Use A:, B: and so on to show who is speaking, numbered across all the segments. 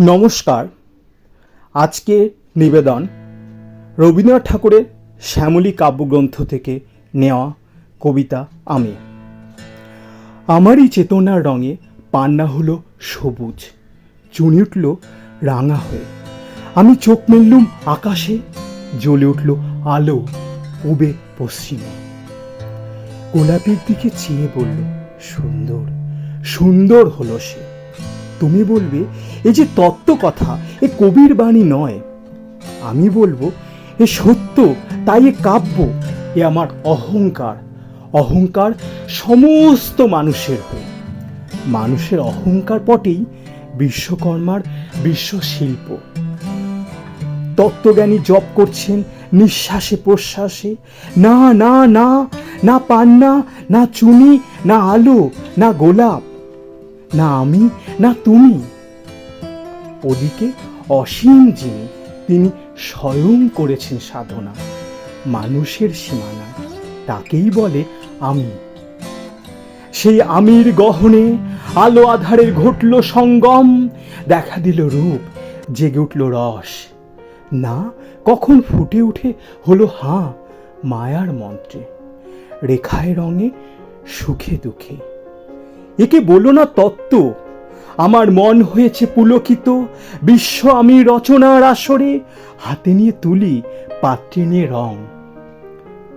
A: নমস্কার। আজকে নিবেদন রবীন্দ্রনাথ ঠাকুরের শ্যামলী কাব্যগ্রন্থ থেকে নেওয়া কবিতা আমি। আমারই চেতনার রঙে পান্না হলো সবুজ, চুনি উঠল রাঙা হয়ে। আমি চোখ মেললুম আকাশে, জ্বলে উঠল আলো উবে পশ্চিমে। গোলাপের দিকে চেয়ে বলল, সুন্দর সুন্দর হলো সে। তুমি বলবে, এ যে তত্ত্ব কথা, এ কবির বাণী নয়। আমি বলব, এ সত্য, তাই এ কাব্য, এ আমার অহংকার। অহংকার সমস্ত মানুষের হয়ে। মানুষের অহংকার পটেই বিশ্বকর্মার বিশ্বশিল্প। তত্ত্বজ্ঞানী জপ করছেন নিঃশ্বাসে প্রশ্বাসে। না না না না পান্না, না চুনি, না আলো, না গোলাপ। না আমি, না তুমি। ওদিকে অসীম যিনি, তিনি স্বয়ং করেছেন সাধনা। মানুষের সীমানা, তাকেই বলে আমি। সেই আমির গহনে আলো আধারে ঘটল সঙ্গম, দেখা দিল রূপ, জেগে উঠল রস। না, কখন ফুটে উঠে হলো হাঁ, মায়ার মন্ত্রে, রেখায় রঙে সুখে দুঃখে। একে বলো না তত্ত্ব। আমার মন হয়েছে পুলকিত, বিশ্ব আমি রচনার আসরে, হাতে নিয়ে তুলি, পাত্রে নিয়ে রং।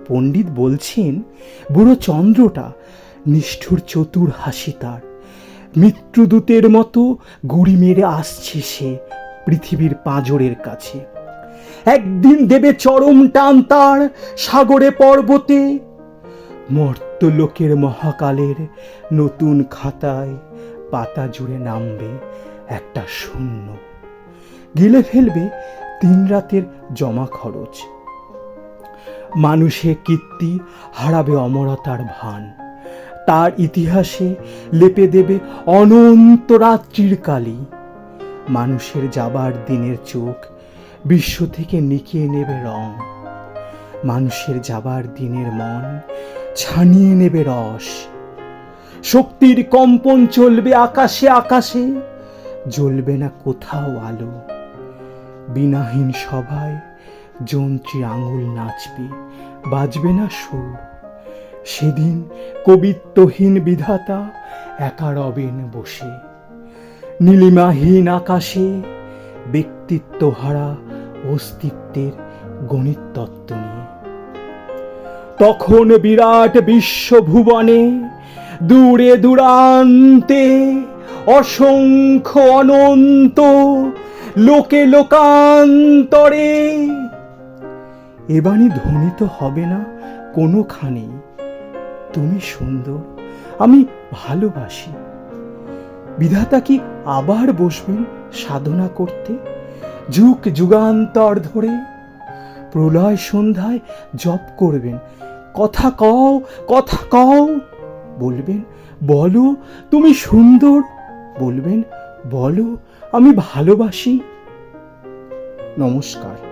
A: পণ্ডিত বলছেন, বুড়ো চন্দ্রটা নিষ্ঠুর চতুর হাসি তার। মৃত্যুদূতের মতো গুড়ি মেরে আসছে সে পৃথিবীর পাঁজরের কাছে। একদিন দেবে চরম টান তার সাগরে পর্বতে মর্তলোকের মহাকালের নতুন খাতায় পাতা জুড়ে নামবে একটা শূন্য। গিলে ফেলবে তিন রাতের জমা খরচ। মানুষে কীর্তি হারাবে অমরতার ভান। তার ইতিহাসে লেপে দেবে অনন্ত রাত্রির কালি। মানুষের যাবার দিনের চোখ বিশ্ব থেকে নিকিয়ে নেবে রং। মানুষের যাবার দিনের মন ছানিয়ে নেবে রস। শক্তির কম্পন চলবে আকাশে আকাশে, জ্বলবে না কোথাও আলো। বিনাহীন সভায় যন্ত্রী আঙুল নাচবে, বাজবে না সুর। সেদিন কবিত্বহীন বিধাতা একা রবেন বসে। নীলিমাহীন আকাশে ব্যক্তিত্ব হারা অস্তিত্বের গণিত তত্ত্ব নিয়ে। তখন বিরাট বিশ্বভুবনে দূরে দূরান্তে অসংখ্য অনন্ত লোকে লোকান্তরে। এবাণী ধ্বনিত হবে না কোনোখানে। তুমি সুন্দর, আমি ভালোবাসি। বিধাতা কি আবার বসবেন সাধনা করতে? যুগ যুগান্তর ধরে প্রলয় সন্ধ্যায় জপ করবেন। কথা কও কথা কও, বলবেন, বলো, তুমি সুন্দর, বলবেন, বলো, আমি ভালোবাসি। নমস্কার।